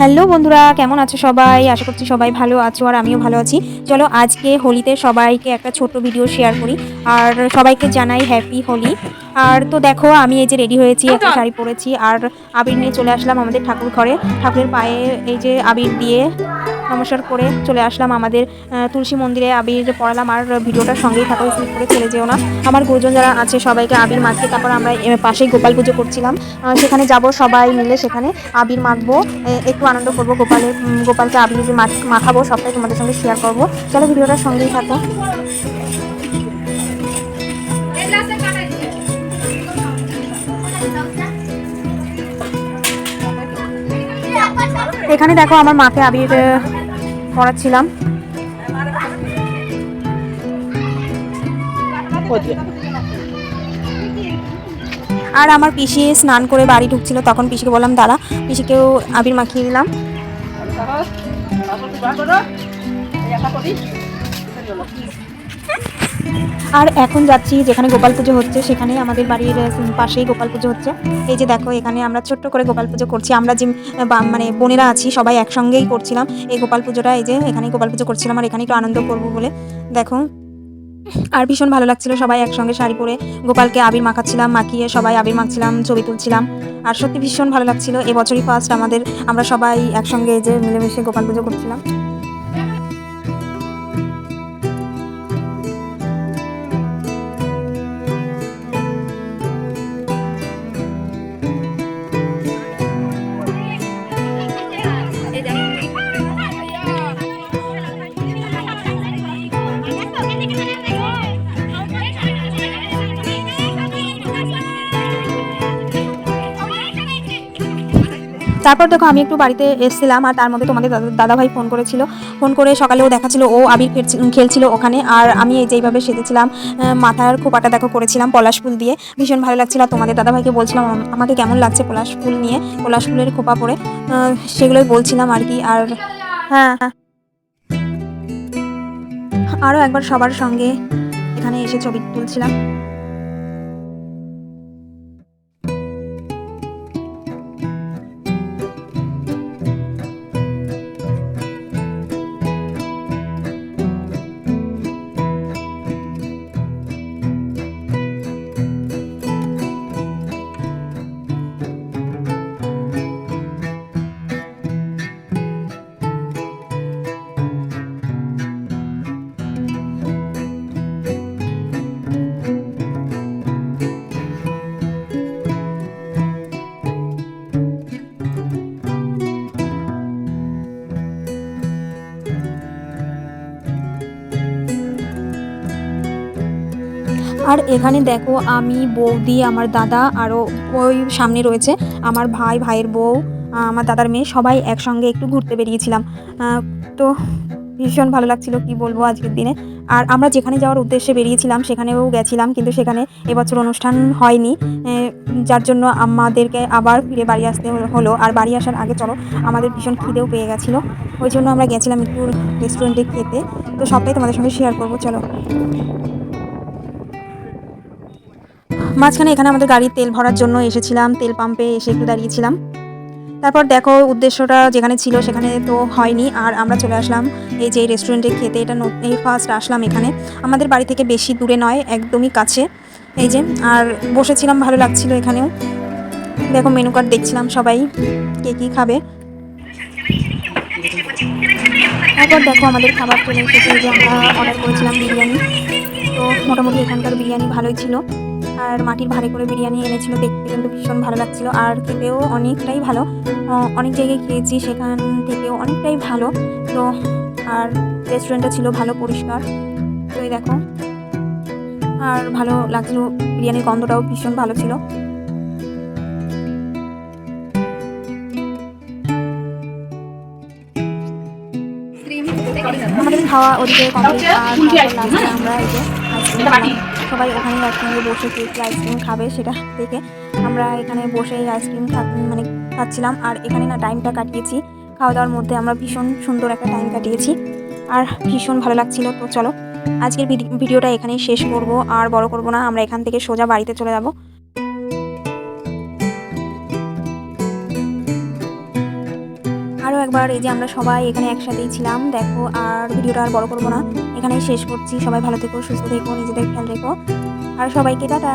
Hello বন্ধুরা, কেমন আছো সবাই? আশা করছি সবাই ভালো আছো আর আমিও ভালো আছি। চলো আজকে হোলিতে সবাইকে একটা ছোট ভিডিও শেয়ার করি। আর সবাইকে জানাই হ্যাপি হোলি। আর তো দেখো আমি এই যে রেডি হয়েছি একটা শাড়ি পরেছি আর আবির নিয়ে চলে আসলাম আমাদের ঠাকুর ঘরে। ঠাকুরের পায়ে এই যে আবির দিয়ে নমস্কার করে চলে আসলাম আমাদের তুলসী মন্দিরে। আবির পড়ালাম আর ভিডিওটার সঙ্গেই থাকো স্কিপ করে চলে যেও না। আমার গুরুজন যারা আছে সবাইকে আবির মাখতে তারপর আমরা পাশেই গোপাল পুজো করছিলাম। সেখানে যাব সবাই মিলে সেখানে আবির মাখবো। একটু আনন্দ করব গোপালের গোপালকে আবির মাখাবো সবটাই তোমাদের সঙ্গে শেয়ার করব। চলো ভিডিওটার সঙ্গেই থাকো। এখানে দেখো আমার মাকে আবির পড়াচ্ছিলাম আর আমার পিসি স্নান করে বাড়ি ঢুকছিল তখন পিসিকে বললাম দাঁড়া পিসিকেও আবির মাখিয়ে দিলাম আর এখন যাচ্ছি যেখানে গোপাল পুজো হচ্ছে, সেখানে আমাদের বাড়ির পাশেই গোপাল পুজো হচ্ছে। এই যে দেখো, এখানে আমরা ছোট্ট করে গোপাল পুজো করছি। আমরা যে মানে বোনেরা আছি, সবাই একসঙ্গেই করছিলাম। এই গোপাল পুজোটা, এই যে এখানেই গোপাল পুজো করছিলাম আর এখানে একটু আনন্দ করব বলে। দেখো, আর ভীষণ ভালো লাগছিল সবাই একসঙ্গে শাড়ি পরে। গোপালকে আবির মাখাচ্ছিলাম, মাখিয়ে সবাই আবির মাখছিলাম, ছবি তুলছিলাম। আর সত্যি ভীষণ ভালো লাগছিল। এবছরই ফার্স্ট আমাদের, আমরা সবাই একসঙ্গে এই যে মিলেমিশে গোপাল পুজো করছিলাম। তারপর দেখো আমি একটু বাড়িতে এসেছিলাম আর তার মধ্যে তোমাদের দাদা দাদাভাই ফোন করেছিল। ফোন করে সকালেও দেখাচ্ছিল, ও আবির খেলছি- খেলছিল ওখানে। আর আমি এই যেইভাবে সেজেছিলাম মাথার খোপাটা দেখো করেছিলাম পলাশ ফুল দিয়ে। ভীষণ ভালো লাগছিল। তোমাদের দাদাভাইকে বলছিলাম আমাকে কেমন লাগছে পলাশ ফুল নিয়ে? পলাশ ফুলের খোপা পরে সেগুলোই বলছিলাম আর কি। আর হ্যাঁ হ্যাঁ। আরও একবার সবার সঙ্গে এখানে এসে ছবি তুলছিলাম। আর এখানে দেখো আমি, বৌদি, আমার দাদা আরও ওই সামনে রয়েছে, আমার ভাই, ভাইয়ের বউ আমার দাদার মেয়ে, সবাই একসঙ্গে একটু ঘুরতে বেরিয়েছিলাম। তো ভীষণ ভালো লাগছিল কি বলব আজকের দিনে। আর আমরা যেখানে যাওয়ার উদ্দেশ্যে বেরিয়েছিলাম, সেখানেও গেছিলাম, কিন্তু সেখানে এবছর অনুষ্ঠান হয়নি। যার জন্য আমাদেরকে আবার ফিরে বাড়ি আসতে হলো- আর বাড়ি আসার আগে চলো, আমাদের ভীষণ খিদেও পেয়ে গেছিল। ওই জন্য আমরা গেছিলাম একটু রেস্টুরেন্টে খেতে। তো সবটাই তোমাদের সঙ্গে শেয়ার করব, চলো। মাঝখানে এখানে আমাদের গাড়ির তেল ভরার জন্য এসেছিলাম, তেল পাম্পে এসে একটু দাঁড়িয়েছিলাম। তারপর দেখো উদ্দেশ্যটা যেখানে ছিল সেখানে তো হয়নি, আর আমরা চলে আসলাম এই যে রেস্টুরেন্টে খেতে, এটা এই ফার্স্ট আসলাম এখানে। আমাদের বাড়ি থেকে বেশি দূরে নয়, একদমই কাছে। এই যে, আর বসেছিলাম, ভালো লাগছিল এখানেও। দেখো মেনু কার্ড দেখছিলাম সবাই, কে কী খাবে। তারপর দেখো আমাদের খাবার চলে এসেছে যে আমরা অর্ডার করেছিলাম বিরিয়ানি। তো মোটামুটি এখানকার বিরিয়ানি ভালোই ছিল। আর মাটির ভারে করে বিরিয়ানি এনেছিল দেখতে কিন্তু ভীষণ ভালো লাগছিল আর খেতেও অনেকটাই ভালো। অনেক জায়গায় খেয়েছি সেখান থেকেও অনেকটাই ভালো। তো আর রেস্টুরেন্টটা ছিল ভালো পরিষ্কার। তো এই দেখো আর ভালো লাগছিল বিরিয়ানির গন্ধটাও ভীষণ ভালো ছিল। আমাদের খাওয়া ওদিকে কমপ্লিট আর আমরা এই যে সবাই ওখানে একসঙ্গে বসে কেক আইসক্রিম খাবে সেটা দেখে আমরা এখানে বসে আইসক্রিম মানে খাচ্ছিলাম। আর এখানে না টাইমটা কাটিয়েছি। খাওয়া দাওয়ার মধ্যে আমরা ভীষণ সুন্দর একটা টাইম কাটিয়েছি। আর ভীষণ ভালো লাগছিল। তো চলো, আজকের ভিডি- ভিডিওটা এখানেই শেষ করব। আর বড় করব না, আমরা এখান থেকে সোজা বাড়িতে চলে যাব। আরও একবার এই যে আমরা সবাই এখানে একসাথেই ছিলাম, দেখো আর ভিডিওটা আর বড় করব না। এখানেই শেষ করছি। সবাই ভালো থেকো, সুস্থ থেকো, নিজেদের খেয়াল রেখো। আর সবাইকে টাটা।